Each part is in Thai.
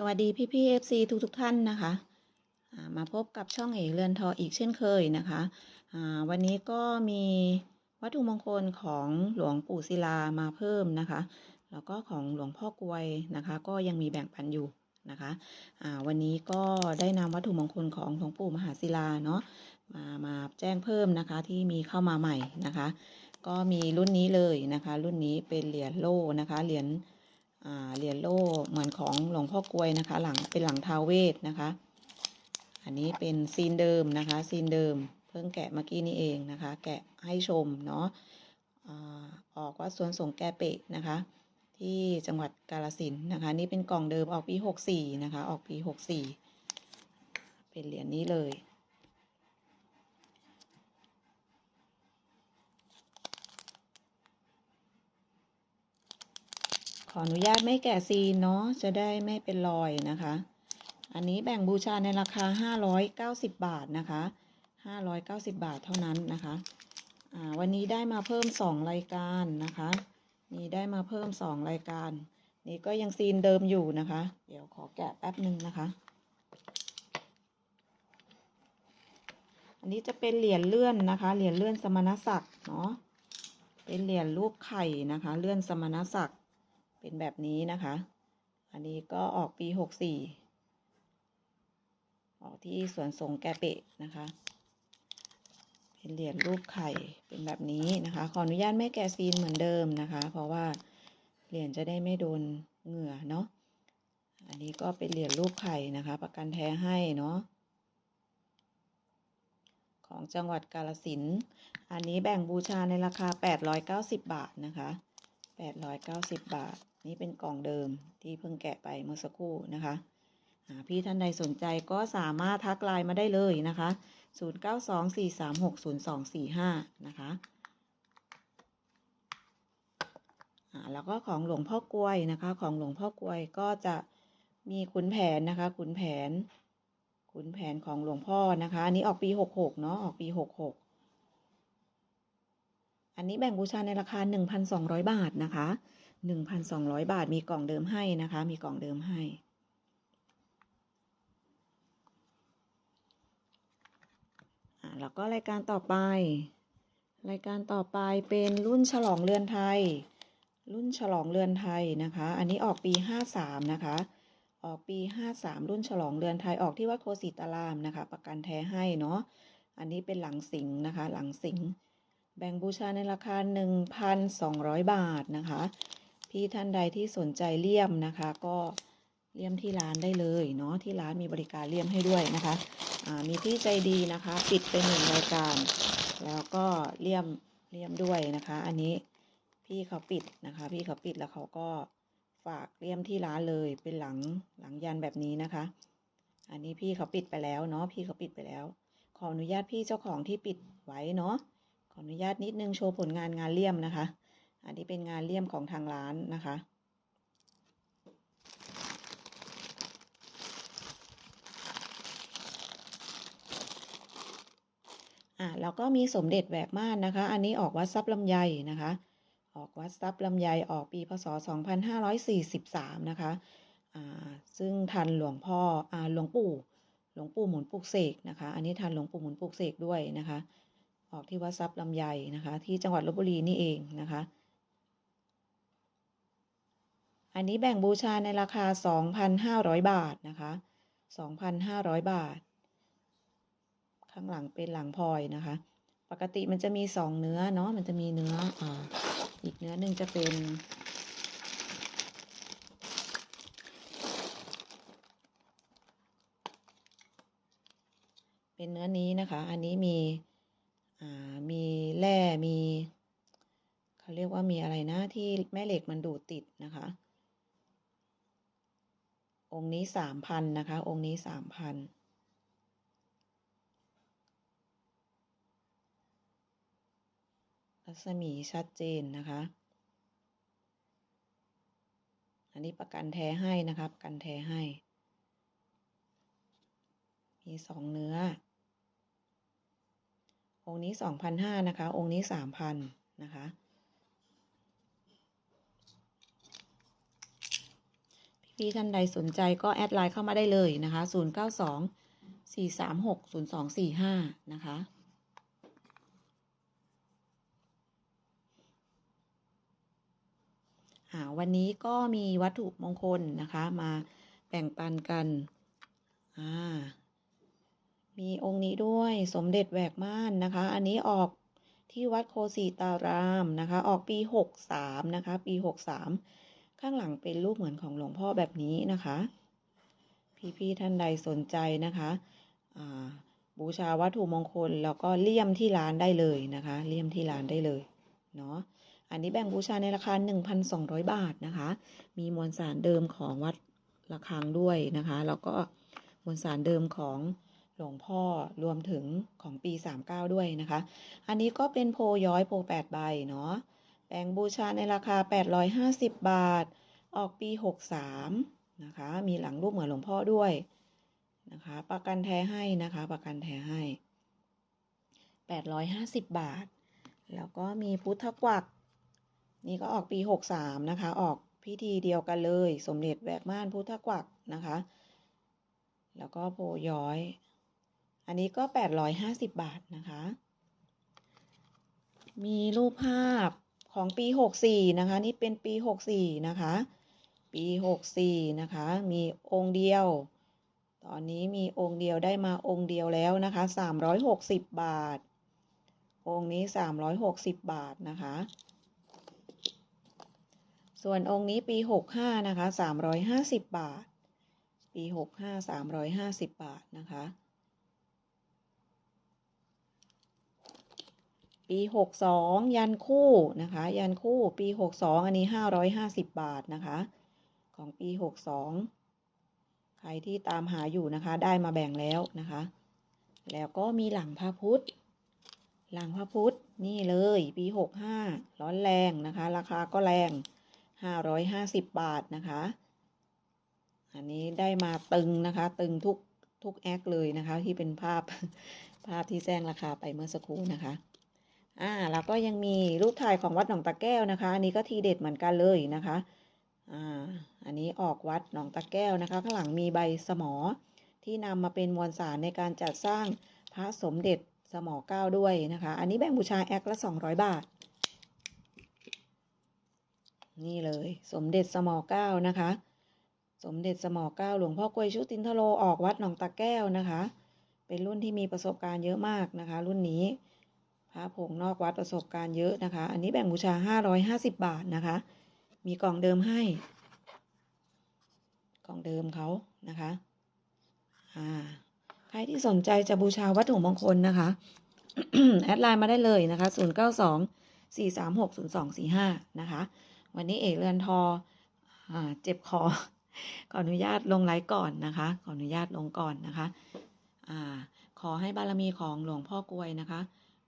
สวัสดีพี่พี่เอฟซีทุกทุกๆท่านนะคะามาพบกับช่องเอกเรือนทออีกเช่นเคยนะคะวันนี้ก็มีวัตถุมงคลของหลวงปู่ศิลามาเพิ่มนะคะ แล้วก็ของหลวงพ่อกลวยนะคะ ก็ยังมีแบ่งปันอยู่นะคะวันนี้ก็ได้นำวัตถุมงคลของหลวงปู่มหาศิลาเนาะมามาแจ้งเพิ่มนะคะที่มีเข้ามาใหม่นะคะ ก็มีรุ่นนี้เลยนะคะ รุ่นนี้เป็นเหรียญโล่นะคะเหรียญ เหรียญโล่เหมือนของหลวงพ่อกลวยนะคะ หลังเป็นหลังทาวเวทนะคะ อันนี้เป็นซีนเดิมนะคะซีนเดิม เพิ่งแกะเมื่อกี้นี้เองนะคะ แกะให้ชมเนาะอออกวัดสวนสงแกเปะนะคะ ที่จังหวัดกาฬสินนะคะ นี่เป็นกล่องเดิมออกปีหกสี่นะคะ ออกปีหกสี่เป็นเหรียญนี้เลย ขออนุญาตไม่แกะซีนเนาะจะได้ไม่เป็นรอยนะคะ อันนี้แบ่งบูชาในราคา 590 บาทนะคะ 590 บาทเท่านั้นนะคะอ่าวันนี้ได้มาเพิ่ม 2 รายการนะคะนี่ได้มาเพิ่ม 2 รายการ นี่ก็ยังซีนเดิมอยู่นะคะ เดี๋ยวขอแกะแป๊บหนึ่งนะคะ อันนี้จะเป็นเหรียญเลื่อนนะคะ เหรียญเลื่อนสมณศักดิ์เนาะเป็นเหรียญรูปไข่นะคะ เลื่อนสมณศักดิ์ เป็นแบบนี้นะคะ อันนี้ก็ออกปีหกสี่ออกที่สวนสงฆ์แกเปะนะคะ เป็นเหรียญรูปไข่เป็นแบบนี้นะคะ ขออนุญาตไม่แกะซีนเหมือนเดิมนะคะ เพราะว่าเหรียญจะได้ไม่โดนเหงื่อเนาะ อันนี้ก็เป็นเหรียญรูปไข่นะคะ ประกันแท้ให้เนาะของจังหวัดกาฬสิน อันนี้แบ่งบูชาในราคา 890 บาทนะคะ 890 บาท นี่เป็นกล่องเดิมที่เพิ่งแกะไปเมื่อสักครู่นะคะพี่ท่านใดสนใจก็สามารถทักไลน์มาได้เลยนะคะ 0924360245 นะคะอ่าแล้วก็ของหลวงพ่อกลวยนะคะ ของหลวงพ่อกลวยก็จะมีขุนแผนนะคะ ขุนแผน ขุนแผนของหลวงพ่อนะคะ อันนี้ออกปี 66 เนาะออกปี 66 อันนี้แบ่งบูชาในราคา 1,200 บาทนะคะ 1,200 บาทมีกล่องเดิมให้นะคะ มีกล่องเดิมให้ แล้วก็รายการต่อไป รายการต่อไปเป็นรุ่นฉลองเรือนไทย รุ่นฉลองเรือนไทยนะคะ อันนี้ออกปี 53 นะคะ ออกปี 53 รุ่นฉลองเรือนไทยออกที่วัดโคสิตารามนะคะ ประกันแท้ให้เนาะ อันนี้เป็นหลังสิงนะคะ หลังสิงห์ แบ่งบูชาในราคา 1,200 บาทนะคะ พี่ท่านใดที่สนใจเลี่ยมนะคะ ก็เลี่ยมที่ร้านได้เลยเนาะที่ร้านมีบริการเลี่ยมให้ด้วยนะคะมีพี่ใจดีนะคะ ปิดเป็นหนึ่งรายการ แล้วก็เลี่ยมเลี่ยมด้วยนะคะ อันนี้พี่เขาปิดนะคะ พี่เขาปิดแล้วเขาก็ฝากเลี่ยมที่ร้านเลยเป็นหลังหลังยันแบบนี้นะคะ อันนี้พี่เขาปิดไปแล้วเนาะพี่เขาปิดไปแล้ว ขออนุญาตพี่เจ้าของที่ปิดไว้เนาะ ออนุญาตนิดนึงโชว์ผลงานงานเลี่ยมนะคะ อันนี้เป็นงานเลี่ยมของทางร้านนะคะอะแล้วก็มีสมเด็จแหวกม่านนะคะ อันนี้ออกวัดทรัพย์ลำไยนะคะ ออกวัดทรัพย์ลำไยออกปีพศ 2543 นะคะอ่าซึ่งทันหลวงพ่ออ่าหลวงปู่ หลวงปู่หมุนปลุกเสกนะคะ อันนี้ทันหลวงปู่หมุนปลุกเสกด้วยนะคะ ออกที่วัดทรัพย์ลำไยนะคะ ที่จังหวัดลบบุรีนี่เองนะคะ อันนี้แบ่งบูชาในราคา 2,500 บาทนะคะ 2,500 บาท ข้างหลังเป็นหลังพลอยนะคะ ปกติมันจะมีสองเนื้อเนาะมันจะมีเนื้อออีกเนื้อหนึ่งจะเป็นเป็นเนื้อนี้นะคะ อันนี้มี มีแร่มีเขาเรียกว่ามีอะไรนะที่แม่เหล็กมันดูดติดนะคะ องค์นี้สามพันนะคะ องค์นี้สามพันรัศมีชัดเจนนะคะ อันนี้ประกันแท้ให้นะคะประกันแท้ให้ มีสองเนื้อ องค์นี้สองพันห้านะคะ องค์นี้สามพันนะคะ พี่ท่านใดสนใจก็แอดไลน์เข้ามาได้เลยนะคะ092 436 0245นะคะอ่าวันนี้ก็มีวัตถุมงคลนะคะ มาแบ่งปันกัน อ่า มีองค์นี้ด้วยสมเด็จแหวกม่านนะคะ อันนี้ออกที่วัดโคสีตารามนะคะ ออกปี 63 นะคะ ปี 63 ข้างหลังเป็นรูปเหมือนของหลวงพ่อแบบนี้นะคะ พี่ๆท่านใดสนใจนะคะบูชาวัตถุมงคลแล้วก็เลี่ยมที่ร้านได้เลยนะคะ เลี่ยมที่ร้านได้เลยเนาะอันนี้แบ่งบูชาในราคา 1,200 บาทนะคะ มีมวลสารเดิมของวัดระฆังด้วยนะคะ แล้วก็มวลสารเดิมของ หลวงพ่อรวมถึงของปี 39 ด้วยนะคะ อันนี้ก็เป็นโพย้อยโพ8ใบเนาะแบ่งบูชาในราคา 850 บาท ออกปี 63 นะคะ มีหลังรูปเหมือนหลวงพ่อด้วยนะคะ ประกันแท้ให้นะคะ ประกันแท้ให้ 850 บาท แล้วก็มีพุทธกวัก นี่ก็ออกปี 63 นะคะ ออกพิธีเดียวกันเลย สมเด็จแหวกม่านพุทธกวักนะคะ แล้วก็โพย้อย อันนี้ก็ 850 บาทนะคะ มีรูปภาพของปี 64 นะคะ นี่เป็นปี 64 นะคะ ปี 64 นะคะ มีองค์เดียว ตอนนี้มีองค์เดียวได้มาองค์เดียวแล้วนะคะ 360 บาท องค์นี้ 360 บาทนะคะ ส่วนองค์นี้ปี 65 นะคะ 350 บาท ปี 65 350 บาทนะคะ ปี 62 ยันคู่นะคะ ยันคู่ปี 62 อันนี้ 550 บาทนะคะ ของปี 62 ใครที่ตามหาอยู่นะคะ ได้มาแบ่งแล้วนะคะ แล้วก็มีหลังพระพุทธ หลังพระพุทธนี่เลยปี 65 ร้อนแรงนะคะ ราคาก็แรง 550 บาทนะคะ อันนี้ได้มาตึงนะคะ ตึงทุกทุกแอคเลยนะคะ ที่เป็นภาพภาพที่แจ้งราคาไปเมื่อสักครู่นะคะ อ่าแล้วก็ยังมีรูปถ่ายของวัดหนองตะแก้วนะคะ อันนี้ก็ทีเด็ดเหมือนกันเลยนะคะอ่าอันนี้ออกวัดหนองตะแก้วนะคะข้างหลังมีใบสมอที่นำมาเป็นมวลสารในการจัดสร้างพระสมเด็จสมอเก้าด้วยนะคะ อันนี้แบ่งบูชาแอคละ200บาท นี่เลยสมเด็จสมอเก้านะคะ สมเด็จสมอเก้าหลวงพ่อกวยชุตินทโลออกวัดหนองตะแก้วนะคะ เป็นรุ่นที่มีประสบการณ์เยอะมากนะคะ รุ่นนี้ ระผงนอกวัดประสบการณ์เยอะนะคะ อันนี้แบ่งบูชา550บบาทนะคะ มีกล่องเดิมให้ กล่องเดิมเขานะคะอ่าใครที่สนใจจะบูชาวัตถุมงคลนะคะ แอดไลน์มาได้เลยนะคะ092 436 0245นะคะ วันนี้เอกเรือนทออ่าเจ็บคอขออนุญาตลงไลฟ์ก่อนนะคะ ขออนุญาตลงก่อนนะคะอ่าขอให้บารมีของหลวงพ่อกลวยนะคะ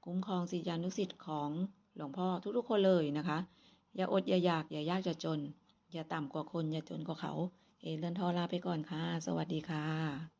คุ้มครองศิษยานุศิษย์ของหลวงพ่อทุกๆคนเลยนะคะ อย่าอดอย่าอยาก อย่ายากจะจน อย่าต่ำกว่าคน อย่าจนกว่าเขา เอเรือนทอลาไปก่อนค่ะ สวัสดีค่ะ